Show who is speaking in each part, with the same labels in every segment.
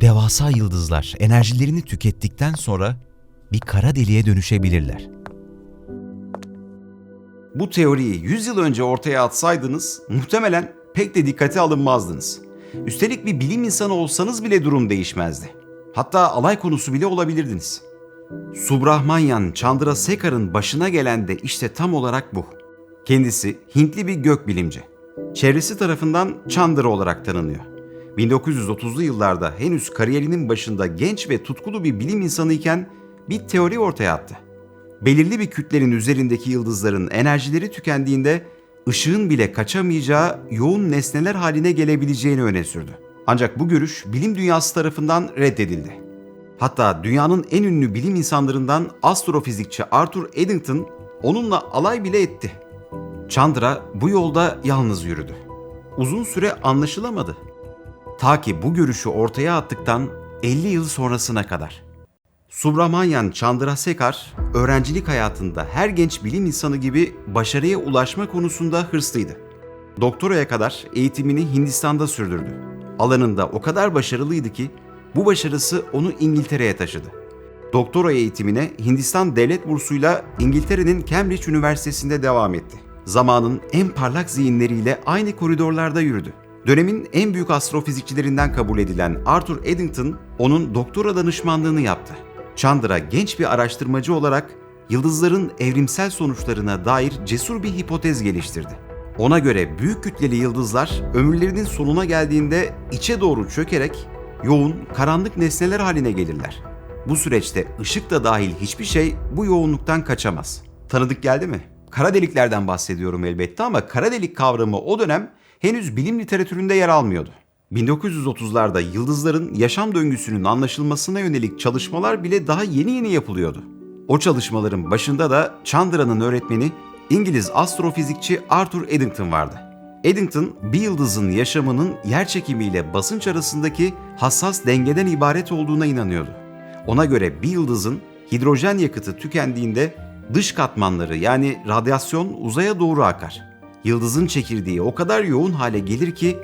Speaker 1: Devasa yıldızlar enerjilerini tükettikten sonra bir kara deliğe dönüşebilirler.
Speaker 2: Bu teoriyi 100 yıl önce ortaya atsaydınız muhtemelen pek de dikkate alınmazdınız. Üstelik bir bilim insanı olsanız bile durum değişmezdi. Hatta alay konusu bile olabilirdiniz. Subrahmanyan Chandrasekhar'ın başına gelen de işte tam olarak bu. Kendisi Hintli bir gökbilimci. Çevresi tarafından Chandra olarak tanınıyor. 1930'lu yıllarda henüz kariyerinin başında genç ve tutkulu bir bilim insanı iken bir teori ortaya attı belirli bir kütlenin üzerindeki yıldızların enerjileri tükendiğinde ışığın bile kaçamayacağı yoğun nesneler haline gelebileceğini öne sürdü. Ancak bu görüş bilim dünyası tarafından reddedildi. Hatta dünyanın en ünlü bilim insanlarından astrofizikçi Arthur Eddington onunla alay bile etti. Chandra bu yolda yalnız yürüdü. Uzun süre anlaşılamadı. Ta ki bu görüşü ortaya attıktan 50 yıl sonrasına kadar. Subramanian Chandrasekhar, öğrencilik hayatında her genç bilim insanı gibi başarıya ulaşma konusunda hırslıydı. Doktoraya kadar eğitimini Hindistan'da sürdürdü. Alanında o kadar başarılıydı ki bu başarısı onu İngiltere'ye taşıdı. Doktora eğitimine Hindistan devlet bursuyla İngiltere'nin Cambridge Üniversitesi'nde devam etti. Zamanın en parlak zihinleriyle aynı koridorlarda yürüdü. Dönemin en büyük astrofizikçilerinden kabul edilen Arthur Eddington onun doktora danışmanlığını yaptı. Chandra genç bir araştırmacı olarak yıldızların evrimsel sonuçlarına dair cesur bir hipotez geliştirdi. Ona göre büyük kütleli yıldızlar ömürlerinin sonuna geldiğinde içe doğru çökerek yoğun, karanlık nesneler haline gelirler. Bu süreçte ışık da dahil hiçbir şey bu yoğunluktan kaçamaz. Tanıdık geldi mi? Kara deliklerden bahsediyorum elbette ama kara delik kavramı o dönem henüz bilim literatüründe yer almıyordu. 1930'larda yıldızların yaşam döngüsünün anlaşılmasına yönelik çalışmalar bile daha yeni yeni yapılıyordu. O çalışmaların başında da Chandra'nın öğretmeni İngiliz astrofizikçi Arthur Eddington vardı. Eddington, bir yıldızın yaşamının yer çekimiyle basınç arasındaki hassas dengeden ibaret olduğuna inanıyordu. Ona göre bir yıldızın hidrojen yakıtı tükendiğinde dış katmanları yani radyasyon uzaya doğru akar. Yıldızın çekirdeği o kadar yoğun hale gelir ki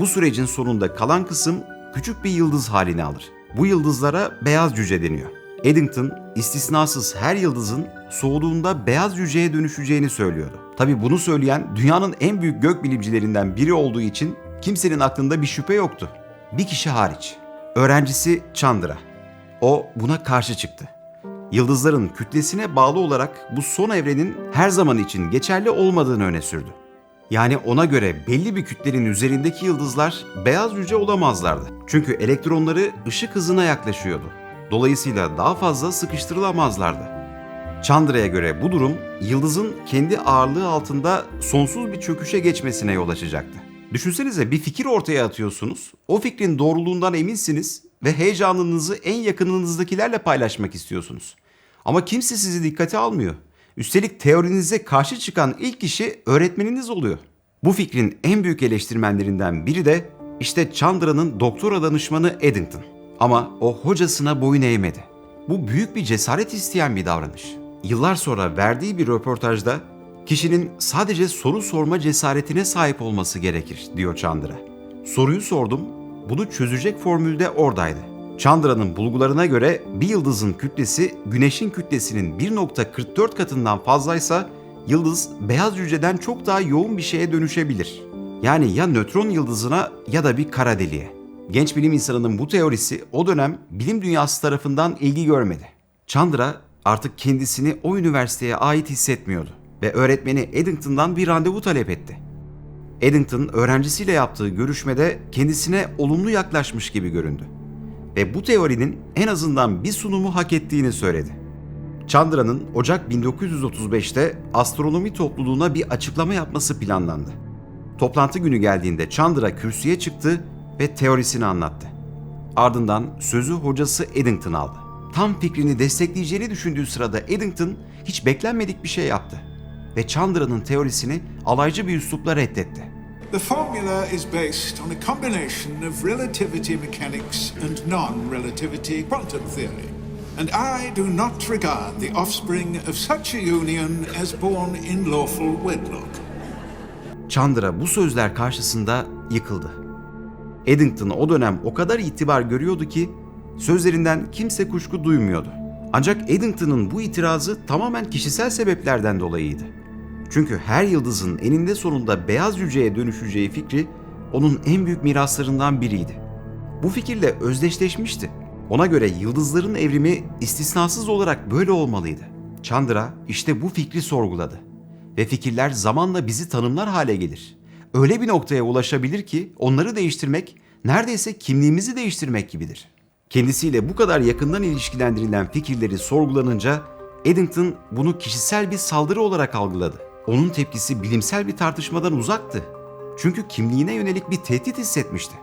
Speaker 2: bu sürecin sonunda kalan kısım küçük bir yıldız halini alır. Bu yıldızlara beyaz cüce deniyor. Eddington istisnasız her yıldızın soğuduğunda beyaz cüceye dönüşeceğini söylüyordu. Tabi bunu söyleyen dünyanın en büyük gökbilimcilerinden biri olduğu için kimsenin aklında bir şüphe yoktu. Bir kişi hariç. Öğrencisi Chandra. O buna karşı çıktı. Yıldızların kütlesine bağlı olarak bu son evrenin her zaman için geçerli olmadığını öne sürdü. Yani ona göre belli bir kütlenin üzerindeki yıldızlar beyaz cüce olamazlardı. Çünkü elektronları ışık hızına yaklaşıyordu. Dolayısıyla daha fazla sıkıştırılamazlardı. Chandra'ya göre bu durum yıldızın kendi ağırlığı altında sonsuz bir çöküşe geçmesine yol açacaktı. Düşünsenize bir fikir ortaya atıyorsunuz, o fikrin doğruluğundan eminsiniz ve heyecanınızı en yakınınızdakilerle paylaşmak istiyorsunuz. Ama kimse sizi dikkate almıyor. Üstelik teorinize karşı çıkan ilk kişi öğretmeniniz oluyor. Bu fikrin en büyük eleştirmenlerinden biri de işte Chandra'nın doktora danışmanı Eddington. Ama o hocasına boyun eğmedi. Bu büyük bir cesaret isteyen bir davranış. Yıllar sonra verdiği bir röportajda kişinin sadece soru sorma cesaretine sahip olması gerekir diyor Chandra. Soruyu sordum, bunu çözecek formülde oradaydı. Chandra'nın bulgularına göre bir yıldızın kütlesi güneşin kütlesinin 1.44 katından fazlaysa yıldız beyaz cüceden çok daha yoğun bir şeye dönüşebilir. Yani ya nötron yıldızına ya da bir kara deliğe. Genç bilim insanının bu teorisi o dönem bilim dünyası tarafından ilgi görmedi. Chandra artık kendisini o üniversiteye ait hissetmiyordu ve öğretmeni Eddington'dan bir randevu talep etti. Eddington öğrencisiyle yaptığı görüşmede kendisine olumlu yaklaşmış gibi göründü ve bu teorinin en azından bir sunumu hak ettiğini söyledi. Chandra'nın Ocak 1935'te astronomi topluluğuna bir açıklama yapması planlandı. Toplantı günü geldiğinde Chandra kürsüye çıktı ve teorisini anlattı. Ardından sözü hocası Eddington aldı. Tam fikrini destekleyeceğini düşündüğü sırada Eddington hiç beklenmedik bir şey yaptı ve Chandra'nın teorisini alaycı bir üslupla reddetti.
Speaker 3: The formula is based on a combination of relativity mechanics and non relativity quantum theory. And I do not regard the offspring of such a union as born in lawful wedlock.
Speaker 2: Chandra bu sözler karşısında yıkıldı. Eddington o dönem o kadar itibar görüyordu ki sözlerinden kimse kuşku duymuyordu. Ancak Eddington'ın bu itirazı tamamen kişisel sebeplerden dolayıydı. Çünkü her yıldızın eninde sonunda beyaz cüceye dönüşeceği fikri onun en büyük miraslarından biriydi. Bu fikirle özdeşleşmişti. Ona göre yıldızların evrimi istisnasız olarak böyle olmalıydı. Chandra işte bu fikri sorguladı. Ve fikirler zamanla bizi tanımlar hale gelir. Öyle bir noktaya ulaşabilir ki onları değiştirmek neredeyse kimliğimizi değiştirmek gibidir. Kendisiyle bu kadar yakından ilişkilendirilen fikirleri sorgulanınca Eddington bunu kişisel bir saldırı olarak algıladı. Onun tepkisi bilimsel bir tartışmadan uzaktı. Çünkü kimliğine yönelik bir tehdit hissetmişti.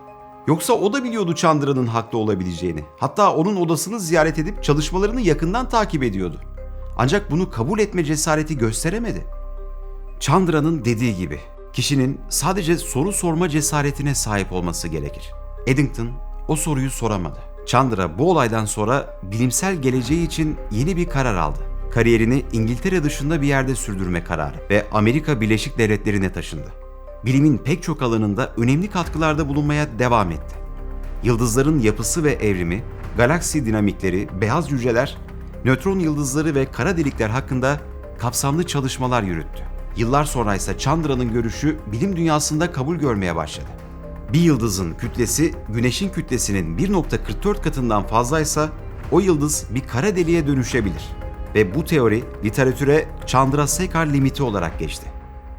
Speaker 2: Yoksa o da biliyordu Chandra'nın haklı olabileceğini. Hatta onun odasını ziyaret edip çalışmalarını yakından takip ediyordu. Ancak bunu kabul etme cesareti gösteremedi. Chandra'nın dediği gibi kişinin sadece soru sorma cesaretine sahip olması gerekir. Eddington o soruyu soramadı. Chandra bu olaydan sonra bilimsel geleceği için yeni bir karar aldı. Kariyerini İngiltere dışında bir yerde sürdürme kararı ve Amerika Birleşik Devletleri'ne taşındı. Bilimin pek çok alanında önemli katkılarda bulunmaya devam etti. Yıldızların yapısı ve evrimi, galaksi dinamikleri, beyaz cüceler, nötron yıldızları ve kara delikler hakkında kapsamlı çalışmalar yürüttü. Yıllar sonra ise Chandra'nın görüşü bilim dünyasında kabul görmeye başladı. Bir yıldızın kütlesi Güneş'in kütlesinin 1.44 katından fazlaysa o yıldız bir kara deliğe dönüşebilir. Ve bu teori literatüre Chandrasekhar limiti olarak geçti.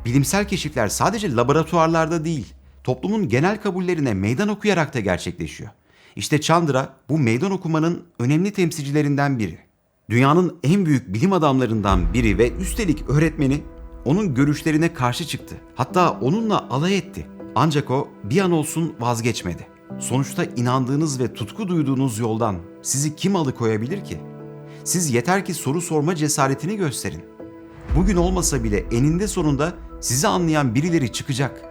Speaker 2: Bilimsel keşifler sadece laboratuvarlarda değil, toplumun genel kabullerine meydan okuyarak da gerçekleşiyor. İşte Chandra bu meydan okumanın önemli temsilcilerinden biri. Dünyanın en büyük bilim adamlarından biri ve üstelik öğretmeni onun görüşlerine karşı çıktı. Hatta onunla alay etti. Ancak o bir an olsun vazgeçmedi. Sonuçta inandığınız ve tutku duyduğunuz yoldan sizi kim alıkoyabilir ki? Siz yeter ki soru sorma cesaretini gösterin. Bugün olmasa bile eninde sonunda sizi anlayan birileri çıkacak.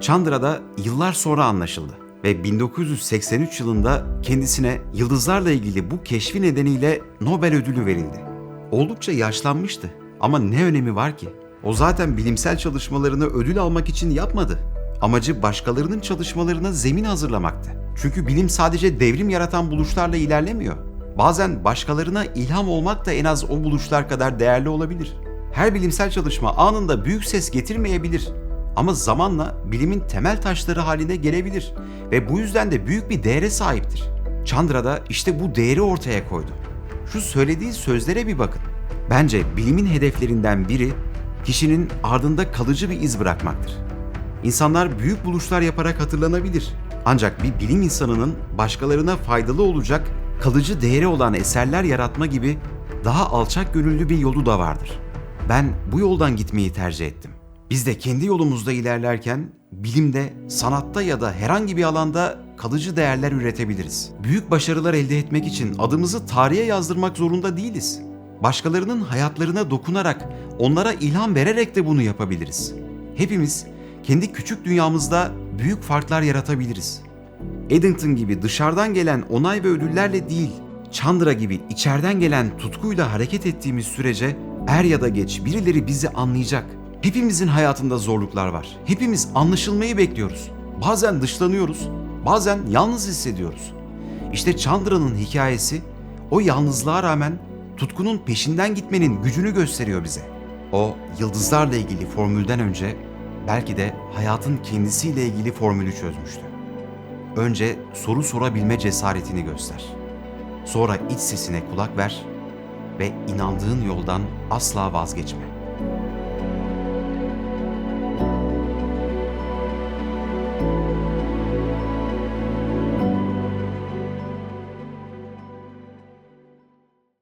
Speaker 2: Chandra'da yıllar sonra anlaşıldı ve 1983 yılında kendisine yıldızlarla ilgili bu keşfi nedeniyle Nobel ödülü verildi. Oldukça yaşlanmıştı ama ne önemi var ki? O zaten bilimsel çalışmalarını ödül almak için yapmadı. Amacı başkalarının çalışmalarına zemin hazırlamaktı. Çünkü bilim sadece devrim yaratan buluşlarla ilerlemiyor. Bazen başkalarına ilham olmak da en az o buluşlar kadar değerli olabilir. Her bilimsel çalışma anında büyük ses getirmeyebilir. Ama zamanla bilimin temel taşları haline gelebilir ve bu yüzden de büyük bir değere sahiptir. Chandra da işte bu değeri ortaya koydu. Şu söylediği sözlere bir bakın. Bence bilimin hedeflerinden biri kişinin ardında kalıcı bir iz bırakmaktır. İnsanlar büyük buluşlar yaparak hatırlanabilir. Ancak bir bilim insanının başkalarına faydalı olacak, kalıcı değeri olan eserler yaratma gibi daha alçak gönüllü bir yolu da vardır. Ben bu yoldan gitmeyi tercih ettim. Biz de kendi yolumuzda ilerlerken bilimde, sanatta ya da herhangi bir alanda kalıcı değerler üretebiliriz. Büyük başarılar elde etmek için adımızı tarihe yazdırmak zorunda değiliz. Başkalarının hayatlarına dokunarak, onlara ilham vererek de bunu yapabiliriz. Hepimiz kendi küçük dünyamızda büyük farklar yaratabiliriz. Eddington gibi dışarıdan gelen onay ve ödüllerle değil, Chandra gibi içeriden gelen tutkuyla hareket ettiğimiz sürece er ya da geç birileri bizi anlayacak. Hepimizin hayatında zorluklar var. Hepimiz anlaşılmayı bekliyoruz. Bazen dışlanıyoruz, bazen yalnız hissediyoruz. İşte Chandra'nın hikayesi o yalnızlığa rağmen tutkunun peşinden gitmenin gücünü gösteriyor bize. O yıldızlarla ilgili formülden önce belki de hayatın kendisiyle ilgili formülü çözmüştü. Önce soru sorabilme cesaretini göster. Sonra iç sesine kulak ver ve inandığın yoldan asla vazgeçme.